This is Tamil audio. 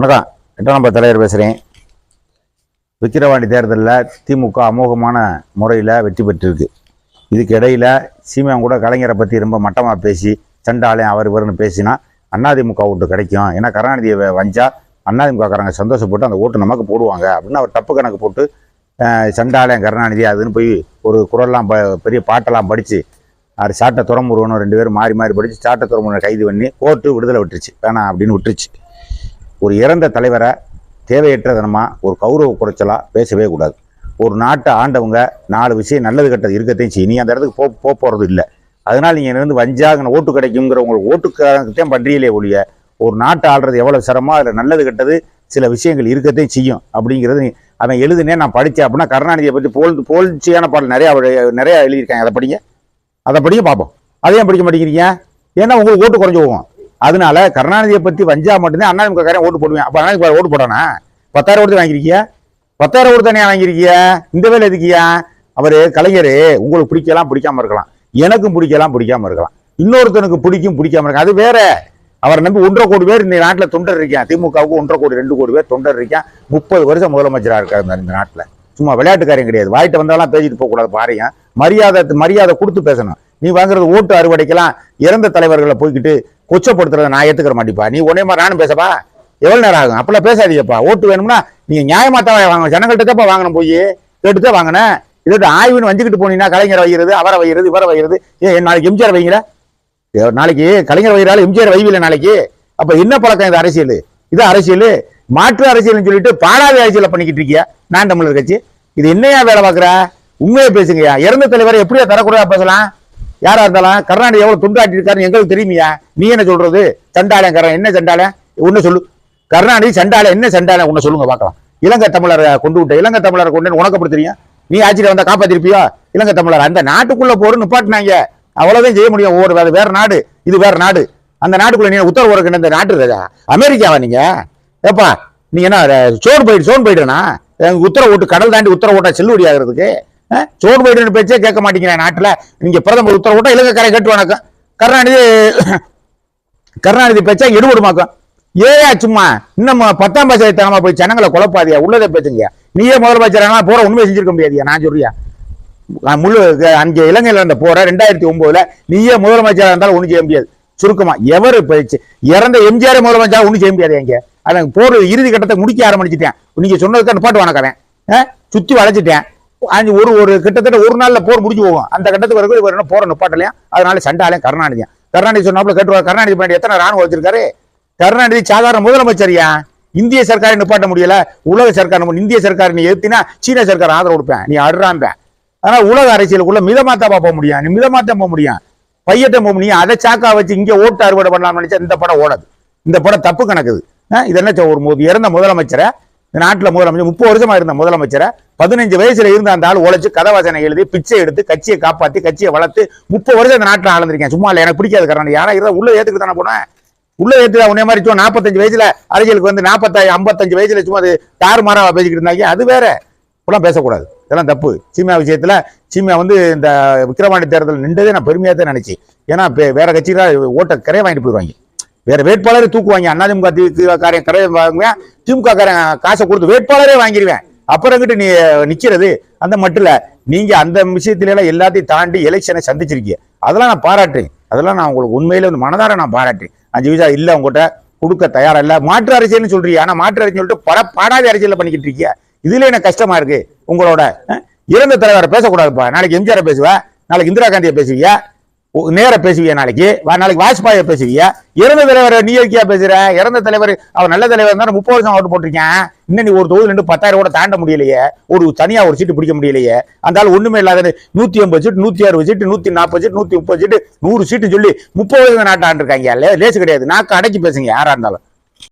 வணக்கம். எட்டாம் நம்பர் தலைவர் பேசுகிறேன் விக்கிரவாண்டி தேர்தலில் திமுக அமோகமான முறையில் வெற்றி பெற்றிருக்கு. இதுக்கு இடையில சீமான் கூட கலைஞரை பற்றி ரொம்ப மட்டமாக பேசி சண்டாலயம் அவர் இவர்னு பேசினா அதிமுக ஓட்டு கிடைக்கும். ஏன்னா கருணாநிதியை வஞ்சா அதிமுகக்காரங்க சந்தோஷப்பட்டு அந்த ஓட்டு நமக்கு போடுவாங்க அப்படின்னு அவர் தப்பு கணக்கு போட்டு சண்டாலயம் கருணாநிதி அதுன்னு போய் ஒரு குரல்லாம் ப பெரிய பாட்டெல்லாம் படித்து அவர் சாட்டை துறமுருவனும் ரெண்டு பேரும் மாறி மாறி படித்து சாட்டை துறமுருவனை கைது பண்ணி கோர்ட்டு விடுதலை விட்டுருச்சு. வேணாம் அப்படின்னு விட்டுருச்சு. ஒரு இறந்த தலைவரை தேவையற்றதனமாக ஒரு கௌரவ குறைச்சலாக பேசவே கூடாது. ஒரு நாட்டை ஆண்டவங்க நாலு விஷயம் நல்லது கெட்டது இருக்கத்தையும் செய்யும். நீ அந்த இடத்துக்கு போ போக போகிறது இல்லை. அதனால் நீங்கள் இருந்து வஞ்சாகன ஓட்டு கிடைக்குங்கிற உங்களுக்கு ஓட்டுக்காரங்கத்தையும் பண்றீங்களே ஒழிய ஒரு நாட்டை ஆள்றது எவ்வளோ சிரமம் அதில் நல்லது கெட்டது சில விஷயங்கள் இருக்கத்தையும் செய்யும் அப்படிங்கிறது நீ அவன் எழுதுனே நான் படித்தேன் அப்படின்னா கருணாநிதியை பற்றி போல் போல்ச்சியான பாடல் நிறையா நிறையா எழுதியிருக்காங்க. அதை படிங்க. அதை படிங்க பார்ப்போம். அதையும் படிக்க மாட்டேங்கிறீங்க. ஏன்னா உங்களுக்கு ஓட்டு குறைஞ்சி போகும். அதனால கருணாநிதியை பற்றி வஞ்சா மட்டும்தான் அண்ணாதிமுக காரன் ஓட்டு போடுவேன். அப்போ அண்ணாதிமுக ஓட்டு போடானா பத்தாயிரம் ஓட்டு வாங்கியிருக்கியா? பத்தாயிரம் ஓட்டு தனியாக வாங்கியிருக்கிய? இந்த வேலை எதுக்கியா அவர் கலைஞர் உங்களுக்கு பிடிக்கலாம் பிடிக்காம இருக்கலாம். எனக்கும் பிடிக்கலாம் பிடிக்காம இருக்கலாம். இன்னொருத்தனுக்கு பிடிக்கும் பிடிக்காம இருக்கலாம். அது வேற. அவரை நம்பி ஒன்றரை கோடி பேர் இந்த நாட்டில் தொண்டர் இருக்கேன் திமுகவுக்கு ஒன்றரை கோடி ரெண்டு கோடி பேர் தொண்டர் இருக்கேன் முப்பது வருஷம் முதலமைச்சராக இருக்காரு இந்த- இந்த நாட்டில். சும்மா விளையாட்டுக்காரையும் கிடையாது. வாயிட்ட வந்தாலாம் பேசிட்டு போகக்கூடாது பாருங்க. மரியாதை மரியாதை கொடுத்து பேசணும். நீ வாங்குறது ஓட்டு அறுவடைக்கெல்லாம் இறந்த தலைவர்களை போய்கிட்டு கொச்சப்படுத்துறத நான் ஏற்றுக்கிற மாட்டேப்பா. நீ உடனே மாதிரி நானும் பேசப்பா. எவ்வளோ நேரம் ஆகும்? அப்பெல்லாம் பேசாதீங்கப்பா. ஓட்டு வேணும்னா நீங்கள் நியாயமாக தான் வாங்க ஜனங்கள்ட்ட தான்ப்பா வாங்கணும் போய். கேட்டுதான் வாங்கினேன். இதோட ஆய்வுன்னு வஞ்சிக்கிட்டு போனீங்கன்னா கலைஞரை வைக்கிறது அவரை வைக்கிறது இவரை வைக்கிறது ஏன் நாளைக்கு எம்ஜிஆர் வைங்கிற நாளைக்கு கலைஞர் வைக்கிறாள் எம்ஜிஆர் வைவில நாளைக்கு. அப்போ என்ன பழக்கம் இது அரசியல்? இது அரசியல்? மாற்று அரசியல்னு சொல்லிட்டு பாடாத அரசியலை பண்ணிக்கிட்டு இருக்கியா? நான் தமிழர் கட்சி. இது என்னையா வேலை பார்க்குற? உண்மையை பேசுங்கய்யா. இறந்த தலைவரை எப்படியா தரக்கூடாதா பேசலாம்? யாரா இருந்தாலும் கருணாநிதி எவ்வளவு துண்டாட்டி இருக்காருன்னு எங்களுக்கு தெரியுமையா? நீ என்ன சொல்றது? சண்டாலயம் கரண் என்ன சண்டாலயம் ஒன்னு சொல்லு. கருணாநிதி சண்டாலயம் என்ன சண்டாலயம் ஒன்னு சொல்லுங்க பார்க்கலாம். இலங்கை தமிழரை கொண்டு விட்ட இலங்கை தமிழரை கொண்டு உனக்கு அப்படி தெரியும்? நீ ஆட்சியில் வந்தா காப்பாத்திருப்பியா? இலங்கை தமிழர் அந்த நாட்டுக்குள்ள போற நிப்பாட்டினாங்க. அவ்வளவுதான் செய்ய முடியும். ஒவ்வொரு வேற வேற நாடு இது வேற நாடு. அந்த நாட்டுக்குள்ள நீ உத்தரவு இந்த நாட்டு ராஜா. அமெரிக்காவா நீங்க? ஏப்பா நீ என்ன சோன் போயிடு சோன் போயிடுனா உத்தரவு ஓட்டு கடல் தாண்டி உத்தரவு ஓட்டா செல்லுபடி ஆகிறதுக்கு ஜோ பைடன் பேச்சே கேட்க மாட்டேங்கிற நாட்டில். நீங்க பிரதமர் உத்தரவு இலங்கை கரை கேட்டு வணக்கம். கருணாநிதி கருணாநிதி பேச்சா எடுபடுமாக்கும் ஏயா சும்மா இன்னும் பத்தாம் பாசை தனமா போய் ஜனங்களை குழப்பாதியா? உள்ளதை பேசுங்க நீயே முதலமைச்சர் போற உண்மை செஞ்சிருக்க முடியாதியா? நான் சொல்றியா? நான் முழு அங்கே இலங்கையில் இருந்த போற ரெண்டாயிரத்தி ஒன்பதுல நீயே முதலமைச்சராக இருந்தாலும் ஒன்றும் செய்ய முடியாது. சுருக்கமா எவர் போயிடுச்சு இறந்த எம்ஜிஆர் முதலமைச்சர் ஒன்றும் செய்ய முடியாது எங்க அதான் போர் இறுதி கட்டத்தை முடிக்க ஆரம்பிச்சிட்டேன். நீங்க சொன்னதுக்கு பாட்டு வணக்கறேன் சுத்தி வளைச்சிட்டேன். அஞ்சு ஒரு ஒரு கிட்டத்தட்ட ஒரு நாளில் போர் முடிஞ்சு போகும். அந்த கட்டத்துக்கு வரைக்கும் இவர் என்ன போற நிப்பாட்டலையா? அதனால சண்டாலையும் கருணாநிதி கருணாநிதி சொன்னாப்புல கேட்டு கருணாநிதி பண்ணி எத்தனை ராணுவம் வச்சிருக்காரு? கருணாநிதி சாதாரண முதலமைச்சரியா இந்திய சர்க்காரை நிப்பாட்ட முடியல. உலக சர்க்கார் இந்திய சர்க்கார் நீ எதிர்த்தினா சீன சர்க்கார் ஆதரவு கொடுப்பேன். நீ அடுறாம்பேன் ஆனால் உலக அரசியலுக்குள்ள மிதமாத்தாப்பா போக முடியும். நீ மிதமாத்தான் போக முடியும். பையத்தை போக முடியும். அதை சாக்கா வச்சு இங்கே ஓட்டு அறுவடை பண்ணலாம்னு நினைச்சா இந்த படம் ஓடாது. இந்த படம் தப்பு கணக்குது. இது என்ன ஒரு இறந்த முதலமைச்சரை நாட்டில் முதலமைச்சர் முப்பது வருஷமா இருந்த முதலமைச்சரை பதினஞ்சு வயசுல இருந்த அந்த ஆள் உழைச்சு கதவாசனை எழுதி பிச்சை எடுத்து கட்சியை காப்பாத்தி கட்சியை வளர்த்து முப்பது வருஷம் அந்த நாட்டில் ஆளந்திருக்கேன். சும்மா இல்லை எனக்கு பிடிக்காது காரணம் யாரா இருந்தா உள்ள ஏத்துக்கிட்டு தானே போனேன்? உள்ள ஏத்து உன்னே மாதிரி சும்மா நாற்பத்தஞ்சு வயசுல அரசியலுக்கு வந்து நாற்பத்தாயிரம் ஐம்பத்தஞ்சு வயசுல சும்மா அது தார் மாறா பேசிக்கிட்டு இருந்தாங்க. அது வேற. இப்பெல்லாம் பேசக்கூடாது. இதெல்லாம் தப்பு. சீமியா விஷயத்துல சீமா வந்து இந்த விக்கிரவாண்டி தேர்தல் நின்றதே நான் பெருமையாக தான் நினைச்சேன். ஏன்னா வேற வேற தான் ஓட்ட கரையை வாங்கிட்டு போயிடுவாங்க. வேற வேட்பாளரை தூக்குவாங்க. அதிமுக திமுக காரையும் கரையை வாங்குவேன். திமுக காரன் காசை கொடுத்து வேட்பாளரே வாங்கிடுவேன். அப்புறங்கிட்டு நீ நிக்கிறது அந்த மட்டும் இல்ல. நீங்க அந்த விஷயத்துல எல்லாம் எல்லாத்தையும் தாண்டி எலெக்ஷனை சந்திச்சிருக்கீங்க. அதெல்லாம் நான் பாராட்டுறேன். அதெல்லாம் நான் உங்களுக்கு உண்மையில வந்து மனதார நான் பாராட்டுறேன். அஞ்சு விசா இல்ல உங்ககிட்ட கொடுக்க தயாரா இல்ல. மாற்று அரசியல்னு சொல்றீங்க. ஆனா மாற்று அரசியல் சொல்லிட்டு பட பாடாத அரசியல் பண்ணிக்கிட்டு இருக்கீங்க. இதுல எனக்கு கஷ்டமா இருக்கு. உங்களோட இறந்த தலைவரை பேசக்கூடாதுப்பா. நாளைக்கு எம்ஜிஆரை பேசுவேன் நாளைக்கு இந்திரா காந்தியை பேசுவீங்க. நேர பேசுவியா நாளைக்கு? நாளைக்கு வாஜ்பாயை பேசுவியா? இறந்த தலைவர் நீ இருக்கியா பேசுற? இறந்த தலைவர் அவர் நல்ல தலைவர் இருந்தாலும் முப்பது வருஷம் ஓட்டு போட்டிருக்கேன். இன்னும் நீ ஒரு தொகுதி ரெண்டு பத்தாயிரம் கூட தாண்ட முடியலையே. ஒரு தனியா ஒரு சீட்டு பிடிக்க முடியலையே. அந்த ஆள் ஒண்ணுமே இல்லாத நூத்தி ஐம்பது சீட்டு நூத்தி அறுபது சீட்டு நூத்தி நாற்பது சீட்டு நூத்தி முப்பது சீட்டு நூறு சீட்டு சொல்லி முப்பது வருஷம் நாட்டை லேசு கிடையாது. நாக்கு அடக்கி பேசுங்க யாரா இருந்தாலும்.